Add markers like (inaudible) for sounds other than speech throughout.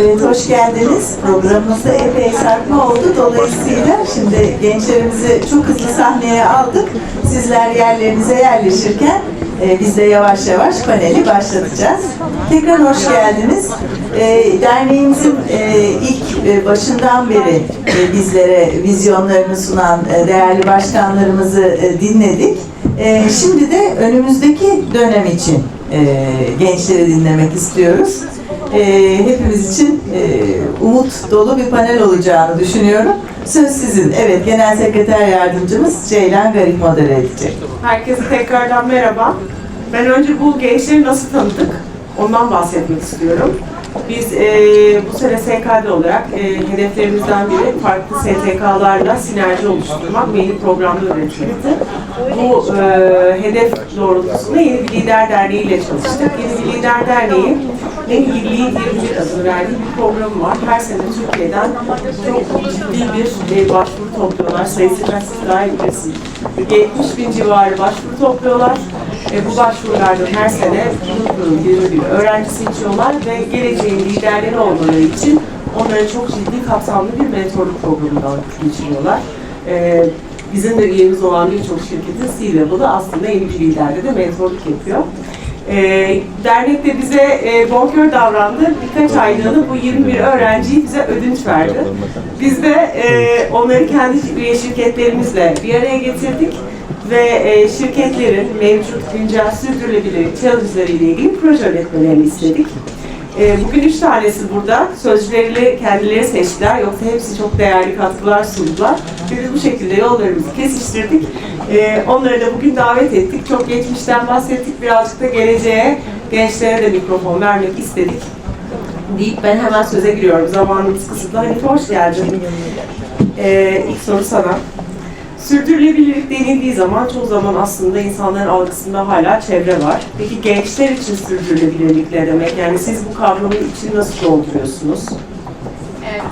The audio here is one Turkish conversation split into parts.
Evet, hoş geldiniz. Programımızda epey sarkma oldu. Dolayısıyla şimdi gençlerimizi çok hızlı sahneye aldık. Sizler yerlerinize yerleşirken e, biz de yavaş yavaş paneli başlatacağız. Tekrar hoş geldiniz. E, derneğimizin e, ilk e, başından beri e, bizlere vizyonlarını sunan e, değerli başkanlarımızı e, dinledik. E, şimdi de önümüzdeki dönem için e, gençleri dinlemek istiyoruz. E, hepimiz için e, umut dolu bir panel olacağını düşünüyorum. Söz sizin. Evet, Genel Sekreter Yardımcımız Ceylan Garip modere edecek. Herkese tekrardan merhaba. Ben önce bu gençleri nasıl tanıdık? Ondan bahsetmek istiyorum. Biz e, bu sene SKD olarak e, hedeflerimizden biri farklı STK'larla sinerji oluşturmak ve yeni programlar üretmekti. Bu e, hedef doğrultusunda Yeni Bir Lider Derneği ile çalıştık. Yeni Bir Lider Derneği en iyiliği 21 adını verdiği bir programı var. Her sene Türkiye'den çok ciddi bir e, başvuru topluyorlar. Sayısı kaç siz daha iyi bilirsiniz. 70 bin civarı başvuru topluyorlar. E, bu başvurulardan her sene pırıl pırıl bir öğrenci seçiyorlar ve geleceğin liderleri olmaları için onları çok ciddi kapsamlı bir mentorluk programından geçiriyorlar. E, bizim de üyemiz olan birçok şirketin C-Level'ı aslında yeni bir liderde de mentorluk yapıyor. E, dernek de bize e, bonkör davrandı. Birkaç aylığını bu 21 öğrenciyi bize ödünç verdi. Biz de e, onları kendi şirketlerimizle bir araya getirdik ve e, şirketlerin mevcut güncel sürdürülebilirlik challenge'ları ile ilgili proje üretmelerini istedik. E, bugün üç tanesi burada. Sözcüleriyle kendileri seçtiler. Yoksa hepsi çok değerli katkılar sundular. Ve biz bu şekilde yollarımızı kesiştirdik. E, onları da bugün davet ettik. Çok geçmişten bahsettik. Birazcık da geleceğe, gençlere de mikrofon vermek istedik. Deyip ben hemen söze giriyorum. Zamanımız kısıtlı. Hanife hoş geldin. E, ilk soru sana. Sürdürülebilirlik denildiği zaman çoğu zaman aslında insanların algısında hala çevre var. Peki gençler için sürdürülebilirlik ne demek? Yani siz bu kavramın içini nasıl dolduruyorsunuz?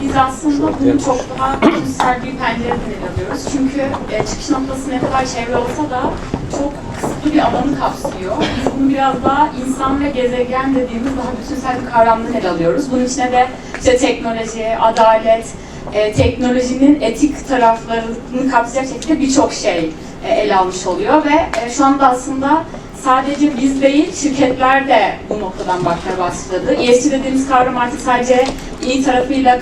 Biz aslında bunu çok daha kişisel bir pencereden ele alıyoruz. Çünkü e, çıkış noktası ne kadar çevre olsa da çok kısıtlı bir alanı kapsıyor. Biz bunu biraz daha insan ve gezegen dediğimiz daha bütünsel bir kavramdan ele alıyoruz. Bunun içine de işte teknoloji, adalet, e, teknolojinin etik taraflarını kapsayacak şekilde birçok şey e, ele almış oluyor ve e, şu anda aslında sadece biz değil, şirketler de bu noktadan bakmaya başladı. ESG dediğimiz kavram artık sadece iyi tarafıyla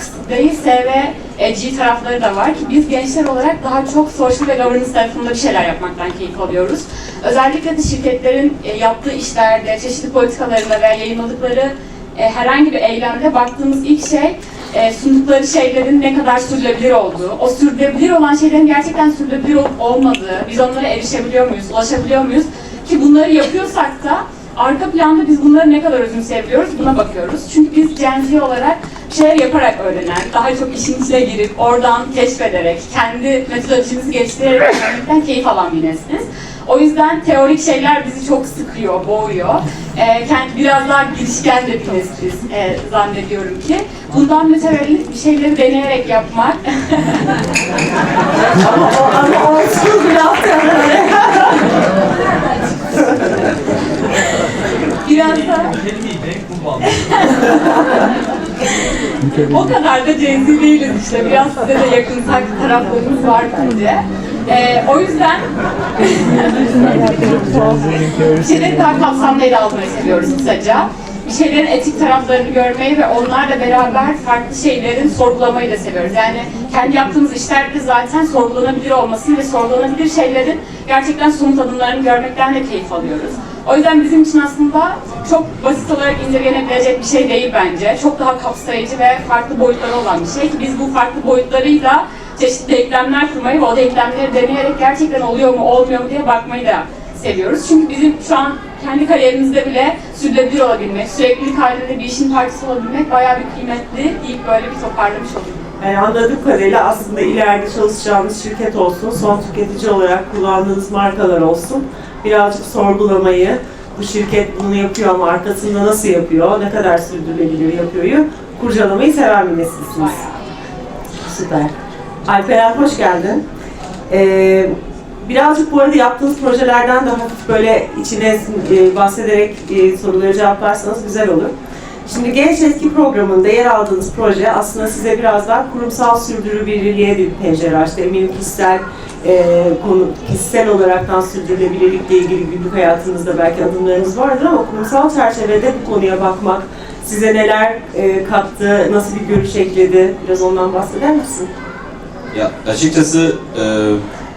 S ve e, G tarafları da var ki biz gençler olarak daha çok social ve governance tarafında bir şeyler yapmaktan keyif alıyoruz. Özellikle de şirketlerin e, yaptığı işlerde, çeşitli politikalarında veya yayınladıkları e, herhangi bir eylemde baktığımız ilk şey sundukları şeylerin ne kadar sürdürülebilir olduğu, o sürdürülebilir olan şeylerin gerçekten sürdürülebilir olup olmadığı, biz onlara erişebiliyor muyuz, ulaşabiliyor muyuz ki bunları yapıyorsak da arka planda biz bunları ne kadar özümseyebiliyoruz buna bakıyoruz. Çünkü biz Gen olarak bir şeyler yaparak öğrenen, daha çok işin içine girip oradan keşfederek, kendi metodolojimizi geliştirerek öğrenmekten keyif alan bir nesiniz. O yüzden teorik şeyler bizi çok sıkıyor, boğuyor. Ee, kendi biraz daha girişken de bir nesiliz e, zannediyorum ki. Bundan mütevellit bir şeyleri deneyerek yapmak (laughs) Ama o ama old school bir hafta. biraz da (laughs) o kadar da cenzi değiliz işte. Biraz size de yakınsak taraflarımız var bence. Ee, o yüzden şeyleri daha kapsamlı ele almayı seviyoruz kısaca. Bir şeylerin etik taraflarını görmeyi ve onlarla beraber farklı şeylerin sorgulamayı da seviyoruz. Yani kendi yaptığımız işlerde zaten sorgulanabilir olmasını ve sorgulanabilir şeylerin gerçekten somut adımlarını görmekten de keyif alıyoruz. O yüzden bizim için aslında çok basit olarak indirgenebilecek bir şey değil bence. Çok daha kapsayıcı ve farklı boyutları olan bir şey ki biz bu farklı boyutlarıyla çeşitli denklemler kurmayı ve o denklemleri deneyerek gerçekten oluyor mu olmuyor mu diye bakmayı da seviyoruz. Çünkü bizim şu an kendi kariyerimizde bile sürdürülebilir olabilmek, süreklilik halinde bir işin parçası olabilmek bayağı bir kıymetli deyip böyle bir toparlamış olduk. Yani anladığım kadarıyla aslında ileride çalışacağınız şirket olsun, son tüketici olarak kullandığınız markalar olsun, birazcık sorgulamayı, bu şirket bunu yapıyor ama arkasında nasıl yapıyor, ne kadar sürdürülebilir yapıyoryu kurcalamayı seven bir nesilsiniz. Süper. Alperen hoş geldin. Ee, birazcık bu arada yaptığınız projelerden de hafif böyle içine e, bahsederek e, soruları cevaplarsanız güzel olur. Şimdi Genç Etki Programı'nda yer aldığınız proje aslında size biraz daha kurumsal sürdürülebilirliğe bir pencere açtı. Eminim kişisel e, konu, kişisel olaraktan sürdürülebilirlikle ilgili günlük hayatınızda belki adımlarınız vardır ama kurumsal çerçevede bu konuya bakmak size neler e, kattı, nasıl bir görüş ekledi? Biraz ondan bahseder misin? Ya açıkçası e,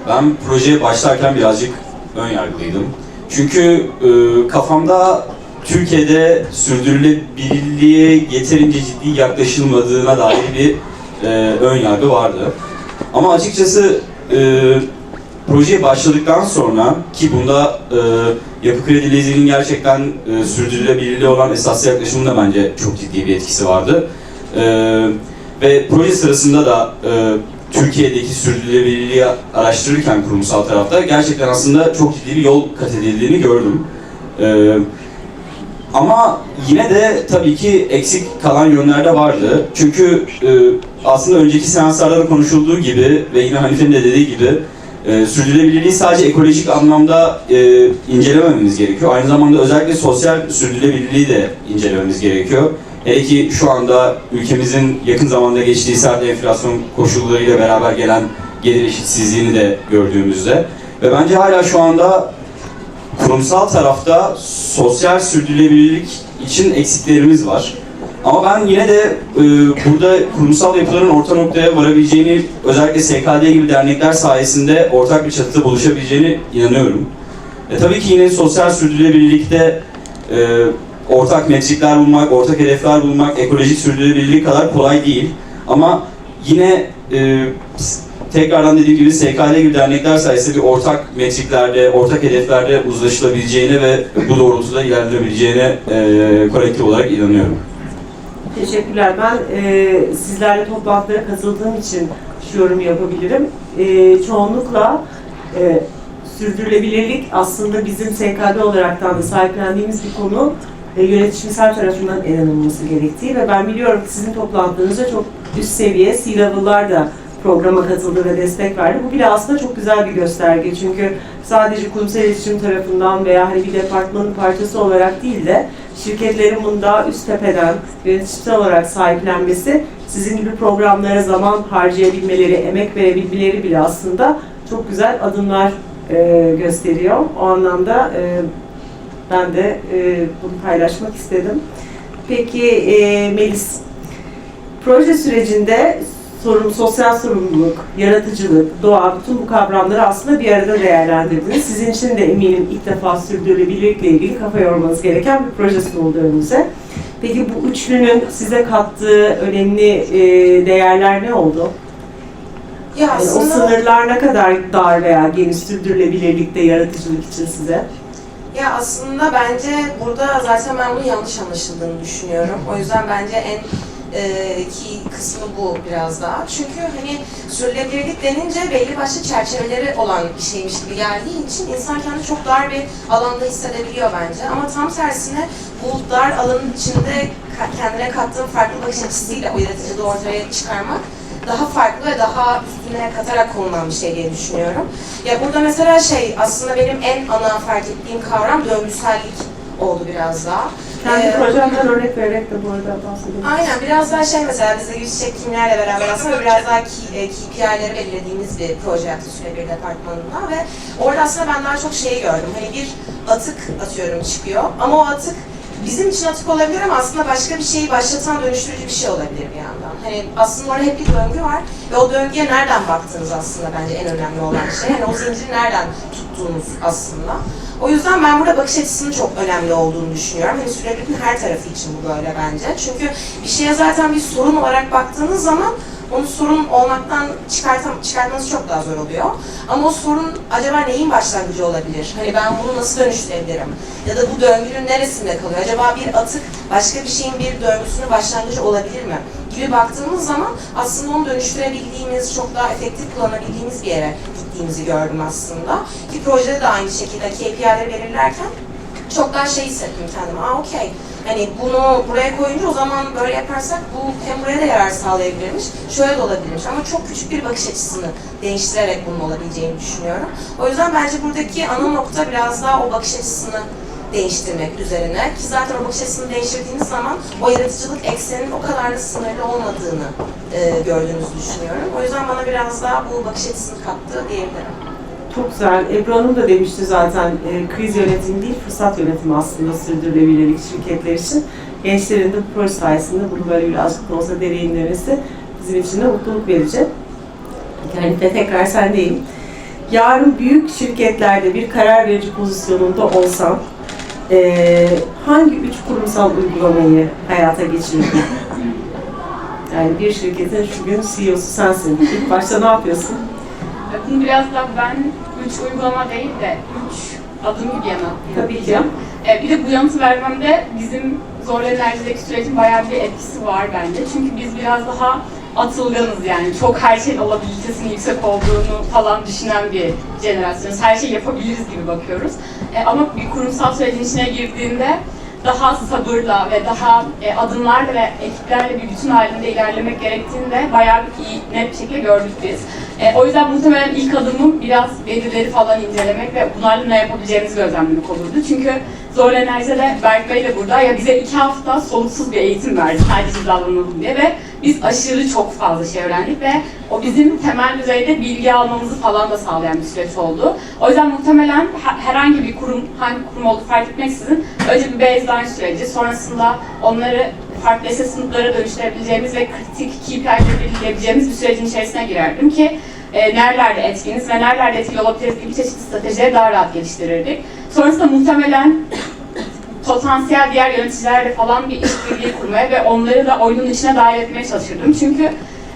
ben projeye başlarken birazcık ön yargılıydım. Çünkü e, kafamda Türkiye'de sürdürülebilirliğe yeterince ciddi yaklaşılmadığına dair bir e, ön yargı vardı. Ama açıkçası e, projeye başladıktan sonra ki bunda e, Yapı Kredi Leasing'in gerçekten e, sürdürülebilirliğe olan esaslı yaklaşımında bence çok ciddi bir etkisi vardı. E, ve proje sırasında da e, Türkiye'deki sürdürülebilirliği araştırırken kurumsal tarafta gerçekten aslında çok ciddi bir yol kat edildiğini gördüm. E, ama yine de tabii ki eksik kalan yönler de vardı. Çünkü e, aslında önceki seanslarda da konuşulduğu gibi ve yine Hanife'nin de dediği gibi e, sürdürülebilirliği sadece ekolojik anlamda e, incelemememiz gerekiyor. Aynı zamanda özellikle sosyal sürdürülebilirliği de incelememiz gerekiyor. Hele ki şu anda ülkemizin yakın zamanda geçtiği sert enflasyon koşullarıyla beraber gelen gelir eşitsizliğini de gördüğümüzde ve bence hala şu anda kurumsal tarafta sosyal sürdürülebilirlik için eksiklerimiz var. Ama ben yine de e, burada kurumsal yapıların orta noktaya varabileceğini, özellikle SKD gibi dernekler sayesinde ortak bir çatıda buluşabileceğini inanıyorum. E, tabii ki yine sosyal sürdürülebilirlikte e, ortak metrikler bulmak, ortak hedefler bulmak ekolojik sürdürülebilirlik kadar kolay değil. Ama yine e, tekrardan dediğim gibi SKD gibi dernekler sayesinde bir ortak metriklerde, ortak hedeflerde uzlaşılabileceğine ve bu doğrultuda ilerleyebileceğine e, kolektif olarak inanıyorum. Teşekkürler. Ben e, sizlerle toplantılara katıldığım için şu yorum yapabilirim. E, çoğunlukla e, sürdürülebilirlik aslında bizim SKD olaraktan da sahiplendiğimiz bir konu ve yönetişimsel tarafından ele alınması gerektiği ve ben biliyorum ki sizin toplantınızda çok üst seviye C-level'lar da programa katıldı ve destek verdi. Bu bile aslında çok güzel bir gösterge çünkü sadece kurumsal iletişim tarafından veya hani bir departmanın parçası olarak değil de şirketlerin bunda üst tepeden yönetimsel olarak sahiplenmesi sizin gibi programlara zaman harcayabilmeleri, emek verebilmeleri bile aslında çok güzel adımlar e, gösteriyor. O anlamda e, ben de e, bunu paylaşmak istedim. Peki e, Melis, proje sürecinde sorun, sosyal sorumluluk, yaratıcılık, doğa, bütün bu kavramları aslında bir arada değerlendirdiniz. Sizin için de eminim ilk defa sürdürülebilirlikle ilgili kafa yormanız gereken bir proje sunuldu önünüze. Peki bu üçlünün size kattığı önemli e, değerler ne oldu? Ya Yani o aslında sınırlar ne kadar dar veya geniş sürdürülebilirlikte yaratıcılık için size? ya aslında bence burada zaten ben bunun yanlış anlaşıldığını düşünüyorum. O yüzden bence en e, ki kısmı bu biraz daha. Çünkü hani sürdürülebilirlik denince belli başlı çerçeveleri olan bir şeymiş gibi geldiği için insan kendini çok dar bir alanda hissedebiliyor bence. Ama tam tersine bu dar alanın içinde kendine kattığın farklı bakış açısıyla o yaratıcılığı ortaya çıkarmak daha farklı ve daha üstüne katarak konulan bir şey diye düşünüyorum. Ya burada mesela şey aslında benim en ana fark ettiğim kavram döngüsellik oldu biraz daha. Kendi Ee, projemden örnek vererek de bu arada bahsedelim. Aynen biraz daha şey mesela biz de yüz çekimlerle beraber aslında biraz daha e, KPI'leri belirlediğimiz bir proje yaptık süre bir departmanında ve orada aslında ben daha çok şeyi gördüm. Hani bir atık atıyorum çıkıyor ama o atık bizim için atık olabilir ama aslında başka bir şeyi başlatan dönüştürücü bir şey olabilir bir yandan. Hani aslında orada hep bir döngü var ve o döngüye nereden baktığınız aslında bence en önemli olan şey. Hani o zinciri nereden tuttuğunuz aslında. O yüzden ben burada bakış açısının çok önemli olduğunu düşünüyorum. Hani sürebilirliğin her tarafı için bu böyle bence. Çünkü bir şeye zaten bir sorun olarak baktığınız zaman onu sorun olmaktan çıkartam çıkartmanız çok daha zor oluyor. Ama o sorun acaba neyin başlangıcı olabilir? Hani ben bunu nasıl dönüştürebilirim? Ya da bu döngünün neresinde kalıyor? Acaba bir atık başka bir şeyin bir döngüsünün başlangıcı olabilir mi? Gibi baktığımız zaman aslında onu dönüştürebildiğimiz, çok daha efektif kullanabildiğimiz bir yere gittiğimizi gördüm aslında. Ki projede de aynı şekilde KPI'leri belirlerken çok daha şey hissettim kendime. Aa okey. Hani bunu buraya koyunca o zaman böyle yaparsak bu hem buraya da yarar sağlayabilirmiş, şöyle de olabilirmiş. Ama çok küçük bir bakış açısını değiştirerek bunun olabileceğini düşünüyorum. O yüzden bence buradaki ana nokta biraz daha o bakış açısını değiştirmek üzerine. Ki zaten o bakış açısını değiştirdiğiniz zaman o yaratıcılık ekseninin o kadar da sınırlı olmadığını e, gördüğünüzü düşünüyorum. O yüzden bana biraz daha bu bakış açısını kattı diyebilirim. Çok güzel. Ebru Hanım da demişti zaten e, kriz yönetimi değil fırsat yönetimi aslında sürdürülebilirlik şirketler için. Gençlerin de bu proje sayesinde bunu böyle birazcık da olsa deneyimlemesi bizim için de mutluluk verici. Hanife tekrar sendeyim. Yarın büyük şirketlerde bir karar verici pozisyonunda olsam e, hangi üç kurumsal uygulamayı hayata geçirirdin? Yani bir şirketin şu gün CEO'su sensin. İlk başta ne yapıyorsun? Bunu biraz da ben üç uygulama değil de üç adım gibi yana Tabii ki. yapacağım. E, bir de bu yanıtı vermemde bizim zorlu enerjideki sürecin bayağı bir etkisi var bence. Çünkü biz biraz daha atılganız yani. Çok her şeyin olabilitesinin yüksek olduğunu falan düşünen bir jenerasyonuz. Her şeyi yapabiliriz gibi bakıyoruz. E, ama bir kurumsal sürecin içine girdiğinde daha sabırla ve daha e, adımlarla ve ekiplerle bir bütün halinde ilerlemek gerektiğini de bayağı iyi, net bir şekilde gördük biz. E, o yüzden muhtemelen ilk adımım biraz verileri falan incelemek ve bunlarla ne yapabileceğimizi gözlemlemek olurdu. Çünkü Zorlu Enerji'de Berk Bey de burada ya bize iki hafta soluksuz bir eğitim verdi sadece davranalım diye ve biz aşırı çok fazla şey öğrendik ve o bizim temel düzeyde bilgi almamızı falan da sağlayan bir süreç oldu. O yüzden muhtemelen he- herhangi bir kurum, hangi kurum olduğu fark etmeksizin önce bir baseline süreci, sonrasında onları farklı assessment'lara dönüştürebileceğimiz ve kritik KPI'leri belirleyebileceğimiz bir sürecin içerisine girerdim ki e, nerelerde etkiniz ve nerelerde etkili olabiliriz gibi çeşitli stratejileri daha rahat geliştirirdik. Sonrasında muhtemelen potansiyel diğer yöneticilerle falan bir işbirliği kurmaya ve onları da oyunun içine dahil etmeye çalışırdım. Çünkü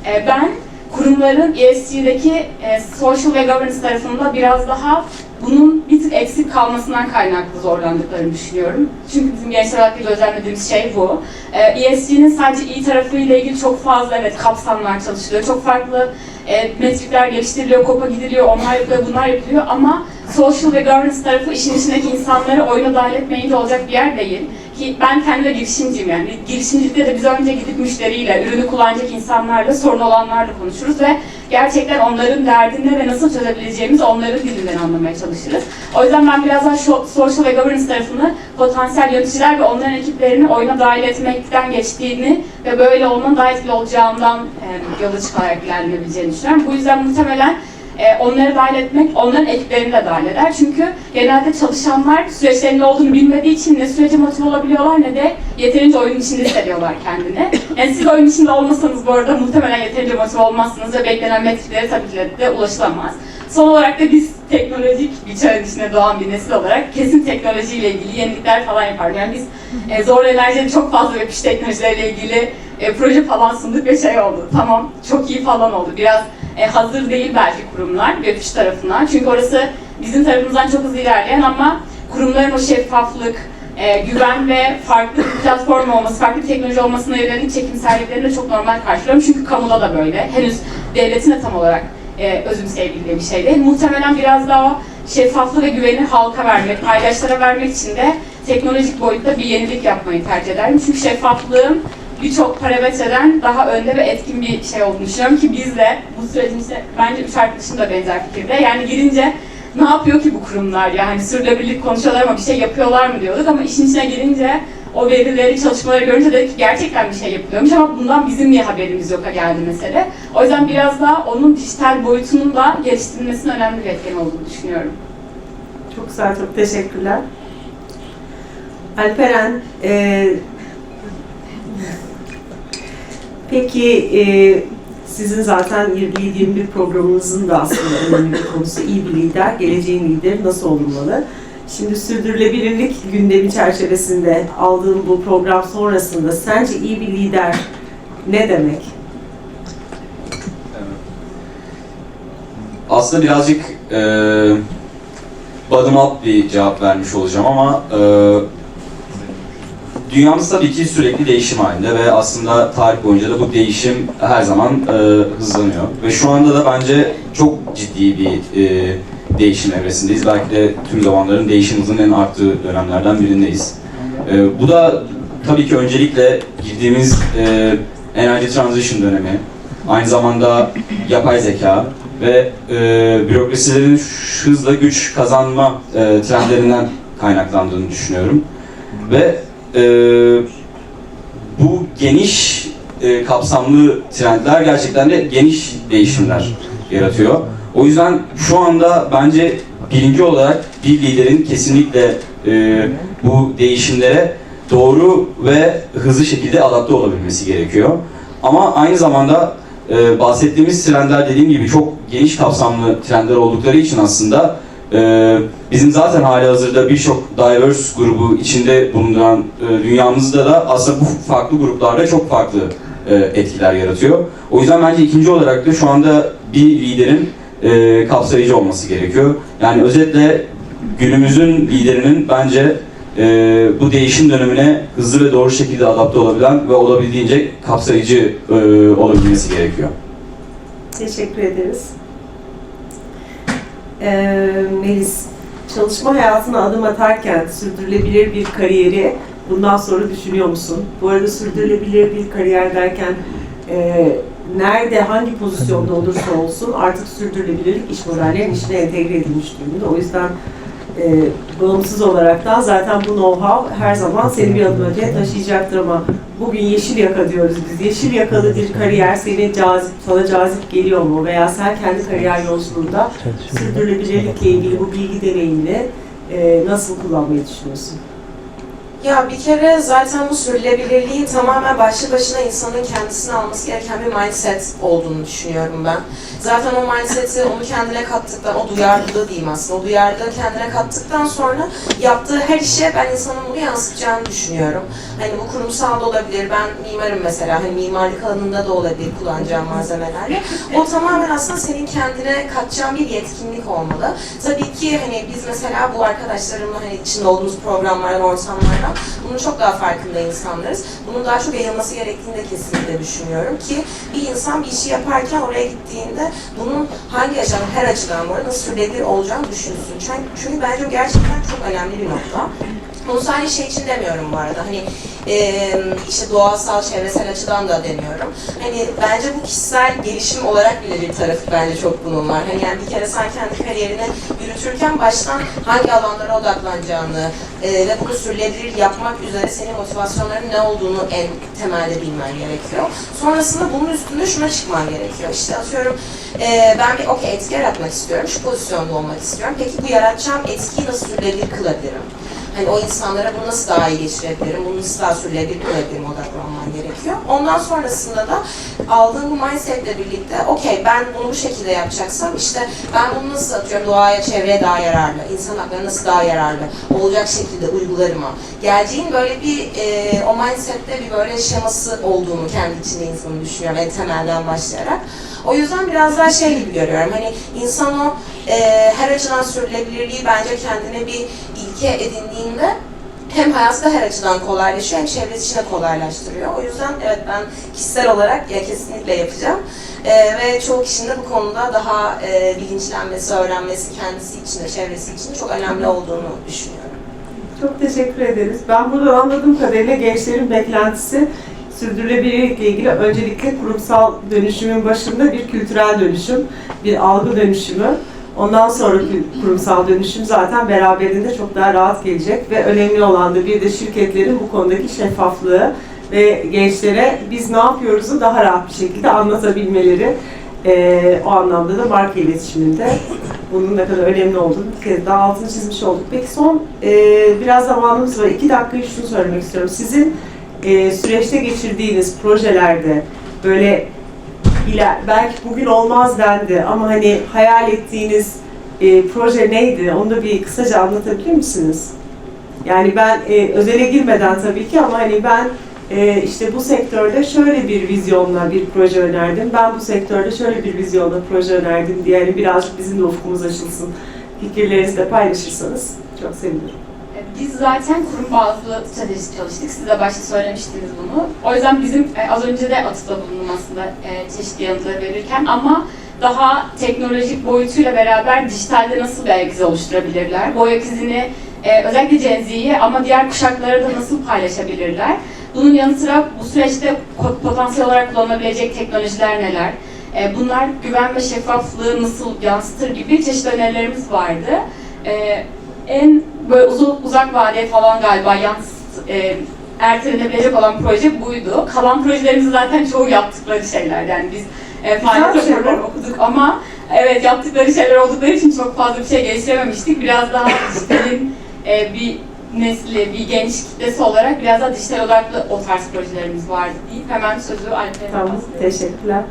e, ben kurumların ESG'deki e, social ve governance tarafında biraz daha bunun bir tık eksik kalmasından kaynaklı zorlandıklarını düşünüyorum. Çünkü bizim gençler olarak gözlemlediğimiz şey bu. E, ESG'nin sadece iyi tarafıyla ilgili çok fazla evet kapsamlar çalışılıyor. Çok farklı e, metrikler geliştiriliyor, kopa gidiliyor, onlar yapılıyor, bunlar yapılıyor ama social ve governance tarafı işin içindeki insanları oyuna dahil etmeyince olacak bir yer değil. Ki ben kendi de girişimciyim yani. Girişimcilikte de biz önce gidip müşteriyle, ürünü kullanacak insanlarla, sorun olanlarla konuşuruz ve gerçekten onların derdini ve nasıl çözebileceğimizi onların dilinden anlamaya çalışırız. O yüzden ben biraz daha social ve governance tarafını potansiyel yöneticiler ve onların ekiplerini oyuna dahil etmekten geçtiğini ve böyle olmanın daha etkili olacağından e, yola çıkarak ilerlenebileceğini düşünüyorum. Bu yüzden muhtemelen e, onları dahil etmek, onların ekiplerini de dahil eder. Çünkü genelde çalışanlar süreçlerin olduğunu bilmediği için ne sürece motive olabiliyorlar ne de yeterince oyunun içinde hissediyorlar kendini. Yani siz oyunun içinde olmasanız bu arada muhtemelen yeterince motive olmazsınız ve beklenen metriklere tabii ki de, ulaşılamaz. Son olarak da biz teknolojik bir çağın içinde doğan bir nesil olarak kesin teknolojiyle ilgili yenilikler falan yapardık. Yani biz e, Zorlu Enerji'de çok fazla web içi teknolojileriyle ilgili e, proje falan sunduk ve şey oldu. Tamam çok iyi falan oldu. Biraz e, hazır değil belki kurumlar içi tarafından. Çünkü orası bizim tarafımızdan çok hızlı ilerleyen ama kurumların o şeffaflık, e, güven ve farklı bir platform olması, farklı teknoloji olmasına yönelik çekimselliklerini de çok normal karşılıyorum. Çünkü kamuda da böyle. Henüz devletin de tam olarak e, özümseyebildiği bir şey değil. Muhtemelen biraz daha o şeffaflığı ve güveni halka vermek, paydaşlara vermek için de teknolojik boyutta bir yenilik yapmayı tercih ederim. Çünkü şeffaflığın birçok parametreden daha önde ve etkin bir şey olduğunu düşünüyorum ki biz de bu sürecin işte bence üç arkadaşım da benzer fikirde. Yani girince ne yapıyor ki bu kurumlar ya? Hani sürdürülebilirlik konuşuyorlar ama bir şey yapıyorlar mı diyorduk ama işin içine girince o verileri, çalışmaları görünce dedik ki gerçekten bir şey yapılıyormuş ama bundan bizim niye haberimiz yok'a geldi mesele. O yüzden biraz daha onun dijital boyutunun da geliştirilmesinin önemli bir etken olduğunu düşünüyorum. Çok güzel, çok teşekkürler. Alperen, e, peki e, sizin zaten liderliğin bir programınızın da aslında önemli bir konusu iyi bir lider, geleceğin lideri nasıl olmalı? Şimdi sürdürülebilirlik gündemi çerçevesinde aldığım bu program sonrasında sence iyi bir lider ne demek? Aslında birazcık e, bottom up bir cevap vermiş olacağım ama e, dünyamız tabii ki sürekli değişim halinde ve aslında tarih boyunca da bu değişim her zaman e, hızlanıyor. Ve şu anda da bence çok ciddi bir e, değişim evresindeyiz. Belki de tüm zamanların değişim hızının en arttığı dönemlerden birindeyiz. E, bu da tabii ki öncelikle girdiğimiz e, enerji transition dönemi, aynı zamanda yapay zeka ve e, bürokrasilerin hızla güç kazanma e, trendlerinden kaynaklandığını düşünüyorum. Ve e, bu geniş e, kapsamlı trendler gerçekten de geniş değişimler yaratıyor. O yüzden şu anda bence birinci olarak bir liderin kesinlikle e, bu değişimlere doğru ve hızlı şekilde adapte olabilmesi gerekiyor. Ama aynı zamanda e, bahsettiğimiz trendler dediğim gibi çok geniş kapsamlı trendler oldukları için aslında e, bizim zaten hali hazırda birçok diverse grubu içinde bulunduran e, dünyamızda da aslında bu farklı gruplarda çok farklı e, etkiler yaratıyor. O yüzden bence ikinci olarak da şu anda bir liderin e, kapsayıcı olması gerekiyor. Yani özetle günümüzün liderinin bence e, bu değişim dönemine hızlı ve doğru şekilde adapte olabilen ve olabildiğince kapsayıcı e, olabilmesi gerekiyor. Teşekkür ederiz. Ee, Melis, çalışma hayatına adım atarken sürdürülebilir bir kariyeri bundan sonra düşünüyor musun? Bu arada sürdürülebilir bir kariyer derken e, nerede, hangi pozisyonda olursa olsun artık sürdürülebilir iş moralinin içine entegre edilmiş durumda. O yüzden e, bağımsız olaraktan zaten bu know-how her zaman seni bir adım öteye taşıyacaktır ama bugün yeşil yaka diyoruz biz. Yeşil yakalı bir kariyer seni cazip, sana cazip geliyor mu? Veya sen kendi kariyer yolculuğunda sürdürülebilirlikle ilgili bu bilgi deneyimini e, nasıl kullanmayı düşünüyorsun? Ya bir kere zaten bu sürdürülebilirliği tamamen başlı başına insanın kendisine alması gereken bir mindset olduğunu düşünüyorum ben. Zaten o mindset'i onu kendine kattıktan, o duyarlılığı diyeyim aslında, o duyarlılığı kendine kattıktan sonra yaptığı her işe ben insanın bunu yansıtacağını düşünüyorum. Hani bu kurumsal da olabilir, ben mimarım mesela, hani mimarlık alanında da olabilir kullanacağım malzemelerle. O tamamen aslında senin kendine katacağın bir yetkinlik olmalı. Tabii ki hani biz mesela bu arkadaşlarımla hani içinde olduğumuz programlardan, ortamlardan bunun çok daha farkında insanlarız. Bunun daha çok yayılması gerektiğini de kesinlikle düşünüyorum ki bir insan bir işi yaparken oraya gittiğinde bunun hangi açıdan, her açıdan arada nasıl sürdürülebilir olacağını düşünsün. Çünkü, çünkü bence gerçekten çok önemli bir nokta. Bunu sadece şey için demiyorum bu arada. Hani eee, işte doğasal, çevresel açıdan da demiyorum. Hani bence bu kişisel gelişim olarak bile bir tarafı bence çok bunun var. Hani yani bir kere sen kendi kariyerini yürütürken baştan hangi alanlara odaklanacağını eee, ve bunu sürdürülebilir yapmak üzere senin motivasyonların ne olduğunu en temelde bilmen gerekiyor. Sonrasında bunun üstünde şuna çıkman gerekiyor. İşte atıyorum eee, ben bir okey etki yaratmak istiyorum, şu pozisyonda olmak istiyorum. Peki bu yaratacağım etkiyi nasıl sürdürülebilir kılabilirim? Hani o insanlara bunu nasıl daha iyi geçirebilirim, bunu nasıl daha sürdürülebilir kılabilirim odaklanman gerekiyor. Ondan sonrasında da aldığım bu mindsetle birlikte okey ben bunu bu şekilde yapacaksam işte ben bunu nasıl atıyorum doğaya, çevreye daha yararlı, insan haklarına nasıl daha yararlı olacak şekilde uygularım o. Geleceğin böyle bir e, o mindsette bir böyle şeması olduğunu kendi içinde insanın düşünüyorum en temelden başlayarak. O yüzden biraz daha şey gibi görüyorum. Hani insan o e, her açıdan sürdürülebilirliği bence kendine bir ilke edindiğinde hem hayatta her açıdan kolaylaşıyor hem çevresi için de kolaylaştırıyor. O yüzden evet ben kişisel olarak ya kesinlikle yapacağım. E, ve çoğu kişinin de bu konuda daha e, bilinçlenmesi, öğrenmesi kendisi için de çevresi için de çok önemli olduğunu düşünüyorum. Çok teşekkür ederiz. Ben buradan anladığım kadarıyla gençlerin beklentisi sürdürülebilirlikle ilgili öncelikle kurumsal dönüşümün başında bir kültürel dönüşüm, bir algı dönüşümü. Ondan sonra kurumsal dönüşüm zaten beraberinde çok daha rahat gelecek ve önemli olan da bir de şirketlerin bu konudaki şeffaflığı ve gençlere biz ne yapıyoruzu daha rahat bir şekilde anlatabilmeleri. Ee, o anlamda da marka iletişiminde bunun ne kadar önemli olduğunu bir kez daha altını çizmiş olduk. Peki son e, biraz zamanımız var. İki dakikayı şunu söylemek istiyorum. Sizin e, süreçte geçirdiğiniz projelerde böyle iler, belki bugün olmaz dendi ama hani hayal ettiğiniz e, proje neydi? Onu da bir kısaca anlatabilir misiniz? Yani ben e, özele girmeden tabii ki ama hani ben e, işte bu sektörde şöyle bir vizyonla bir proje önerdim. Ben bu sektörde şöyle bir vizyonla proje önerdim diye yani birazcık bizim de ufkumuz açılsın. Fikirlerinizi de paylaşırsanız çok sevinirim. Biz zaten kurum bazlı stratejisi çalıştık. Siz de başta söylemiştiniz bunu. O yüzden bizim e, az önce de atıfta bulundum aslında e, çeşitli yanıtları verirken ama daha teknolojik boyutuyla beraber dijitalde nasıl bir ayak izi oluşturabilirler? Bu ayak izini e, özellikle Gen Z'yi ama diğer kuşaklara da nasıl paylaşabilirler? Bunun yanı sıra bu süreçte potansiyel olarak kullanılabilecek teknolojiler neler? Bunlar güven ve şeffaflığı nasıl yansıtır gibi çeşitli önerilerimiz vardı. En böyle uzun, uzak vadeye falan galiba yans, e, ertelenebilecek olan proje buydu. Kalan projelerimizin zaten çoğu yaptıkları şeyler. Yani biz e, faaliyet Güzel şeyler. raporları okuduk ama evet yaptıkları şeyler oldukları için çok fazla bir şey geliştirememiştik. Biraz daha dijitalin e, bir nesli, bir genç kitlesi olarak biraz daha dijital odaklı o tarz projelerimiz vardı deyip hemen sözü Alper'e Tamam, teşekkürler.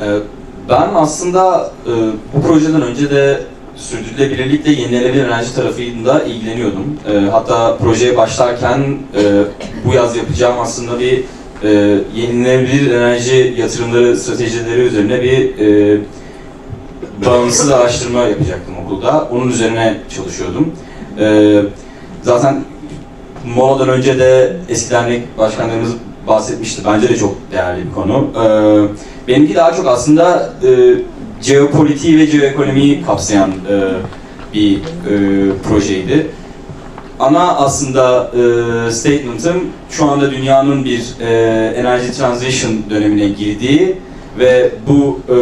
Ee, Ben aslında e, bu projeden önce de sürdürülebilirlikle yenilenebilir enerji tarafıyla ilgileniyordum. E, Hatta projeye başlarken e, bu yaz yapacağım aslında bir e, yenilenebilir enerji yatırımları stratejileri üzerine bir e, bağımsız araştırma yapacaktım okulda. Onun üzerine çalışıyordum. E, Zaten moladan önce de eski dernek başkanlarımız bahsetmişti. Bence de çok değerli bir konu. Ee, benimki daha çok aslında e, jeopolitiği ve jeoekonomiyi kapsayan e, bir e, projeydi. Ana aslında e, statement'ım şu anda dünyanın bir e, enerji transition dönemine girdiği ve bu e,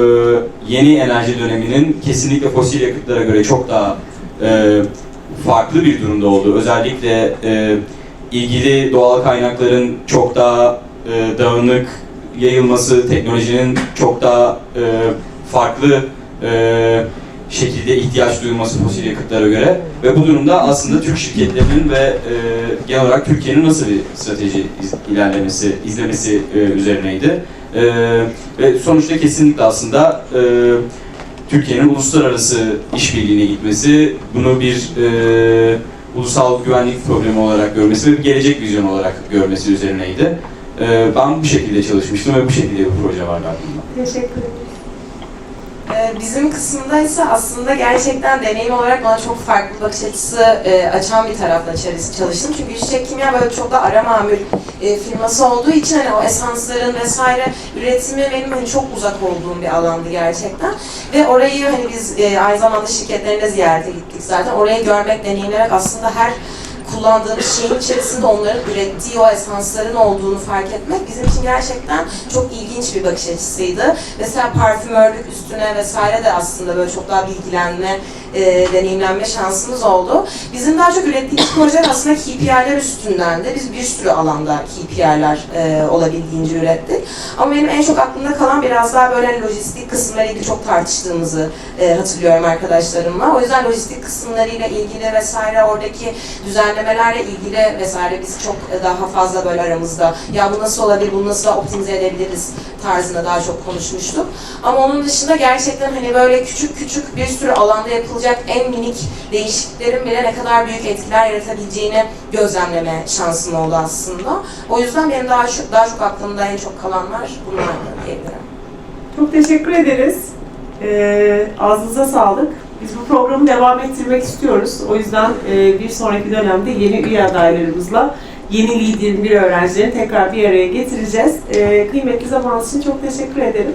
yeni enerji döneminin kesinlikle fosil yakıtlara göre çok daha e, farklı bir durumda olduğu. Özellikle e, ilgili doğal kaynakların çok daha e, dağınık yayılması, teknolojinin çok daha e, farklı e, şekilde ihtiyaç duyulması fosil yakıtlara göre ve bu durumda aslında Türk şirketlerinin ve e, genel olarak Türkiye'nin nasıl bir strateji iz- ilerlemesi, izlemesi e, üzerineydi. E, ve sonuçta kesinlikle aslında e, Türkiye'nin uluslararası işbirliğine gitmesi, bunu bir e, ulusal güvenlik problemi olarak görmesi ve bir gelecek vizyonu olarak görmesi üzerineydi. E, ben bu şekilde çalışmıştım ve bu şekilde bir proje vardı aklımda. Teşekkür ederim. Ee, Bizim kısımda ise aslında gerçekten deneyim olarak bana çok farklı bakış açısı e, açan bir tarafla çalış- çalıştım. Çünkü Yüksek Kimya böyle çok da ara mamül e, firması olduğu için hani o esansların vesaire üretimi benim hani çok uzak olduğum bir alandı gerçekten. Ve orayı hani biz e, aynı zamanda şirketlerine ziyarete gittik zaten. Orayı görmek, deneyimlemek aslında her kullandığımız şeyin içerisinde onların ürettiği o esansların olduğunu fark etmek bizim için gerçekten çok ilginç bir bakış açısıydı. Mesela parfümörlük üstüne vesaire de aslında böyle çok daha bilgilenme, e, deneyimlenme şansımız oldu. Bizim daha çok ürettiğimiz projeler aslında KPI'ler üstündendi. Biz bir sürü alanda KPI'ler e, olabildiğince ürettik. Ama benim en çok aklımda kalan biraz daha böyle lojistik kısımlarıyla ilgili çok tartıştığımızı e, hatırlıyorum arkadaşlarımla. O yüzden lojistik kısımlarıyla ilgili vesaire oradaki düzenlemelerle ilgili vesaire biz çok e, daha fazla böyle aramızda ya bu nasıl olabilir, bunu nasıl optimize edebiliriz tarzında daha çok konuşmuştuk. Ama onun dışında gerçekten hani böyle küçük küçük bir sürü alanda yapılacak en minik değişikliklerin bile ne kadar büyük etkiler yaratabileceğini gözlemleme şansım oldu aslında. O yüzden benim daha çok, daha çok aklımda en çok kalanlar bunlardı diyebilirim. Çok teşekkür ederiz. Ee, ağzınıza sağlık. Biz bu programı devam ettirmek istiyoruz. O yüzden e, bir sonraki dönemde yeni üye adaylarımızla yeni Lider bir öğrencileri tekrar bir araya getireceğiz. Ee, kıymetli zamanınız için çok teşekkür ederim.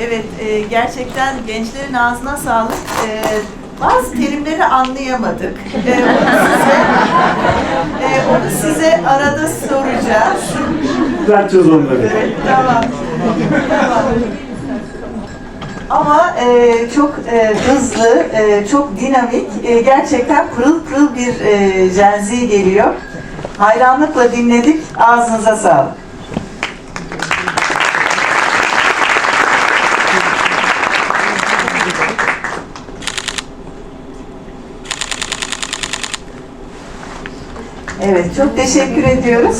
Evet, e, gerçekten gençlerin ağzına sağlık. E, bazı terimleri anlayamadık. E, onu, size, e, onu size arada soracağız. Düzelteceğiz onları. Evet, tamam. tamam. Ama e, çok e, hızlı, e, çok dinamik, e, gerçekten pırıl pırıl bir e, jenzi geliyor. Hayranlıkla dinledik. Ağzınıza sağlık. Evet, çok teşekkür ediyoruz.